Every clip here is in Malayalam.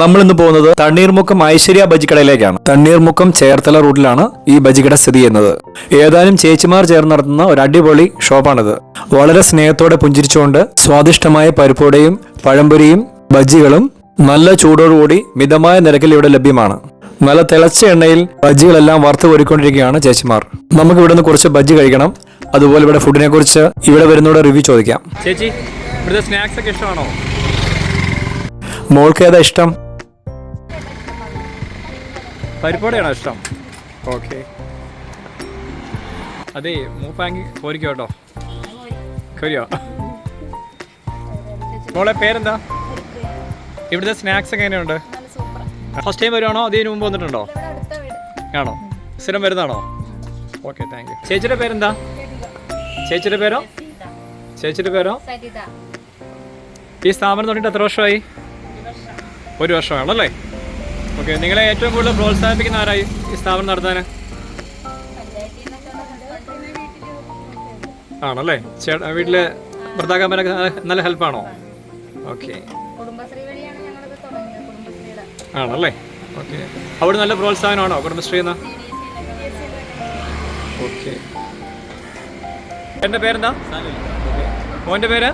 നമ്മൾ ഇന്ന് പോകുന്നത് തണ്ണീർമുക്കം ഐശ്വര്യ ബജിക്കടയിലേക്കാണ്. തണ്ണീർമുക്കം ചേർത്തല റൂട്ടിലാണ് ഈ ബജിക്കട സ്ഥിതി ചെയ്യുന്നത്. ഏതാനും ചേച്ചിമാർ ചേർന്ന് നടത്തുന്ന ഒരു അടിപൊളി ഷോപ്പാണിത്. വളരെ സ്നേഹത്തോടെ പുഞ്ചിരിച്ചുകൊണ്ട് സ്വാദിഷ്ടമായ പരിപ്പുടയും പഴംപൊരിയും ബജ്ജികളും നല്ല ചൂടോടുകൂടി മിതമായ നിരക്കിൽ ഇവിടെ ലഭ്യമാണ്. നല്ല തിളച്ച എണ്ണയിൽ ബജ്ജികളെല്ലാം വറുത്ത് ഒരുക്കൊണ്ടിരിക്കുകയാണ് ചേച്ചിമാർ. നമുക്ക് ഇവിടെ നിന്ന് കുറച്ച് ബജ്ജി കഴിക്കണം. അതുപോലെ ഇവിടെ ഫുഡിനെ കുറിച്ച് ഇവിടെ വരുന്നവരുടെ റിവ്യൂ ചോദിക്കാം. ചേച്ചി ഇവിടുത്തെ സ്നാക്സ് ഒക്കെ ഇഷ്ടമാണോ? മോൾക്ക് ഏതാ ഇഷ്ടം? പരിപ്പോടെയാണോ ഇഷ്ടം? ഓക്കെ. അതെ മൂപ്പാങ്കി പോരിക്കോ കേട്ടോ. കോരിയോ? മോളെ പേരെന്താ? ഇവിടുത്തെ സ്നാക്സ് എങ്ങനെയുണ്ട്? ഫസ്റ്റ് ടൈം വരുവാണോ? അതിന് മുമ്പ് വന്നിട്ടുണ്ടോ? ആണോ? സ്ഥിരം വരുന്നതാണോ? ഓക്കെ താങ്ക് യു ചേച്ചിയുടെ പേരെന്താ? ചേച്ചിയുടെ പേരോ? ചേച്ചിയുടെ പേരോ? ഈ സ്ഥാപനം തുടങ്ങിയിട്ട് എത്ര വർഷമായി? ഒരു വർഷമാണല്ലേ ഓക്കെ നിങ്ങളെ ഏറ്റവും കൂടുതൽ പ്രോത്സാഹിപ്പിക്കുന്ന ആരായി ഈ സ്ഥാപനം നടത്താൻ? ആണല്ലേ? ചേട്ടാ വീട്ടിലെ ഭർത്താക്കന്മാരൊക്കെ നല്ല- ഹെൽപ്പാണോ? ഓക്കെ. ആണല്ലേ? ഓക്കെ. അവിടെ നല്ല പ്രോത്സാഹനമാണോ കുടുംബശ്രീ എന്ന ഓക്കെ. എന്റെ പേരെന്താ? മോന്റെ പേര്?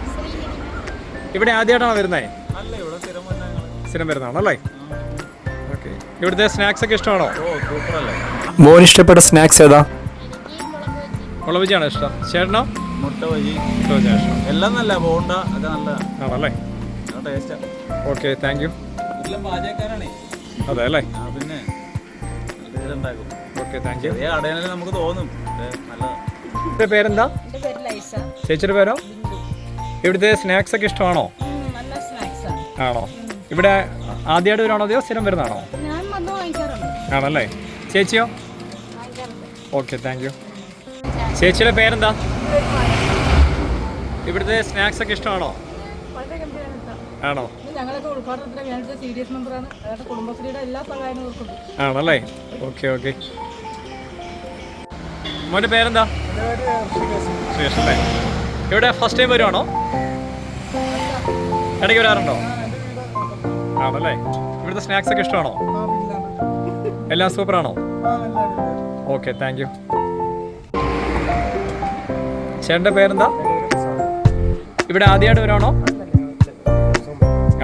ഇവിടെ ആദ്യമായിട്ടാണോ വരുന്നത് സ്ഥിരം വരുന്നതാണല്ലേ? ഓക്കെ ഇവിടുത്തെ സ്നാക്സ് ഒക്കെ ഇഷ്ടമാണോ? മോൻ ഇഷ്ടപ്പെട്ട സ്നാക്സ് ഏതാ? മുളബജിയാണോ ഇഷ്ടം? ചേട്ടനോ? മുട്ട വഴി മുളബജിയാണ് ഇഷ്ടം? എല്ലാം നല്ല ബോണ്ട ഒക്കെ നല്ല. ആണല്ലേ? നല്ല ടേസ്റ്റാ ഓക്കെ താങ്ക് യു വീട്ടിലും പാചകക്കാരാണേ. അതെ അല്ലേ? ആ പിന്നെ നല്ല രീതിയിലുണ്ടാക്കും ഓക്കെ താങ്ക് യു ചെറിയ കടയാണെങ്കിൽ നമുക്ക് തോന്നും പക്ഷേ നല്ല എന്റെ പേരെന്താ ചേച്ചിയുടെ പേരോ? ഇവിടുത്തെ സ്നാക്സ് ഒക്കെ ഇഷ്ടമാണോ? ആണോ? ഇവിടെ ആദ്യമായിട്ട് വരുവാണോ അതെയോ സ്ഥിരം വരുന്നതാണോ? ആണല്ലേ? ചേച്ചിയോ? ഓക്കെ താങ്ക് യു ചേച്ചിയുടെ പേരെന്താ? ഇവിടുത്തെ സ്നാക്സ് ഒക്കെ ഇഷ്ടമാണോ? ആണോ? ആണല്ലേ? Okay okay. മോന്റെ പേരെന്താ? സുരേഷ് അല്ലേ? ഇവിടെ ഫസ്റ്റ് ടൈം വരുവാണോ? ഇടയ്ക്ക് വരാറുണ്ടോ? ആണല്ലേ? ഇവിടുത്തെ സ്നാക്സ് ഒക്കെ ഇഷ്ടമാണോ? എല്ലാം സൂപ്പറാണോ ഓക്കെ താങ്ക് യു ചേട്ടന്റെ പേരെന്താ? ഇവിടെ ആദ്യമായിട്ട് വരാണോ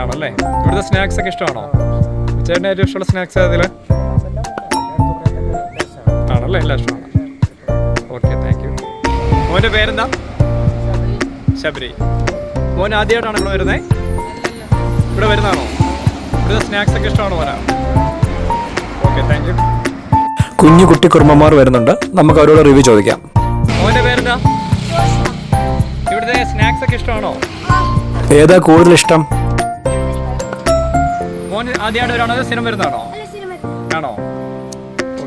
ആണല്ലേ? ഇവിടുത്തെ സ്നാക്സ് ഒക്കെ ഇഷ്ടമാണോ? ചേട്ടന്റെ ഏറ്റവും ഇഷ്ടമുള്ള സ്നാക്സ് അതിൽ ആണല്ലേ എല്ലാം ഇഷ്ടമാണ്. ഓക്കെ താങ്ക് യു മോന്റെ പേരെന്താ? ശബരി. മോൻ ആദ്യമായിട്ടാണ് ഇവിടെ വരുന്നത് ഇവിടെ വരുന്നതാണോ? ഇവിടുത്തെ സ്നാക്സ് ഒക്കെ ഇഷ്ടമാണോ മോനാ. ഓക്കെ താങ്ക് യു കുഞ്ഞു കുട്ടി കുർമ്മമാർ വരുന്നുണ്ട്. നമുക്ക് അവരോട് റിവ്യൂ ചോദിക്കാം. മോന്റെ പേരെന്താ? ഇവിടുത്തെ സ്നാക്സ് ഒക്കെ ഇഷ്ടമാണോ? ഏതാ കൂടുതൽ ഇഷ്ടം? മോൻ ആദ്യമായിട്ട് വരാണോ അതോ സ്ഥിരം വരുന്നതാണോ? ആണോ?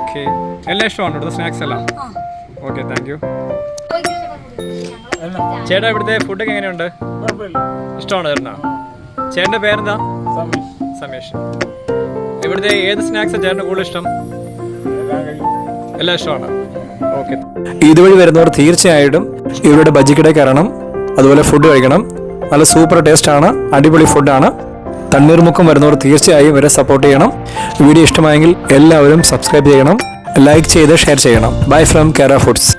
ഓക്കെ എല്ലാം ഇഷ്ടമാണ് ഇവിടുത്തെ സ്നാക്സ് എല്ലാം? ഓക്കെ താങ്ക് യു ചേട്ടാ ഇവിടുത്തെ ഫുഡൊക്കെ എങ്ങനെയുണ്ട്? ഇഷ്ടമാണോ ചേട്ടനാ? ചേട്ടന്റെ പേരെന്താ? സമീഷ് ഇവിടുത്തെ ഏത് സ്നാക്സ് ചേട്ടന് കൂടുതൽ ഇഷ്ടം? എല്ലാം ഇഷ്ടമാണ്. ഓക്കെ ഇതുവഴി വരുന്നവർ തീർച്ചയായിട്ടും ഇവരുടെ ബജിക്കടയിൽ കയറണം. അതുപോലെ ഫുഡ് കഴിക്കണം. നല്ല സൂപ്പർ ടേസ്റ്റ് ആണ്. അടിപൊളി ഫുഡാണ് തണ്ണീർമുക്കം വരുന്നവർ തീർച്ചയായും ഇവരെ സപ്പോർട്ട് ചെയ്യണം. വീഡിയോ ഇഷ്ടമായെങ്കിൽ എല്ലാവരും സബ്സ്ക്രൈബ് ചെയ്യണം. ലൈക്ക് ചെയ്ത് ഷെയർ ചെയ്യണം. Bye from Kerala foods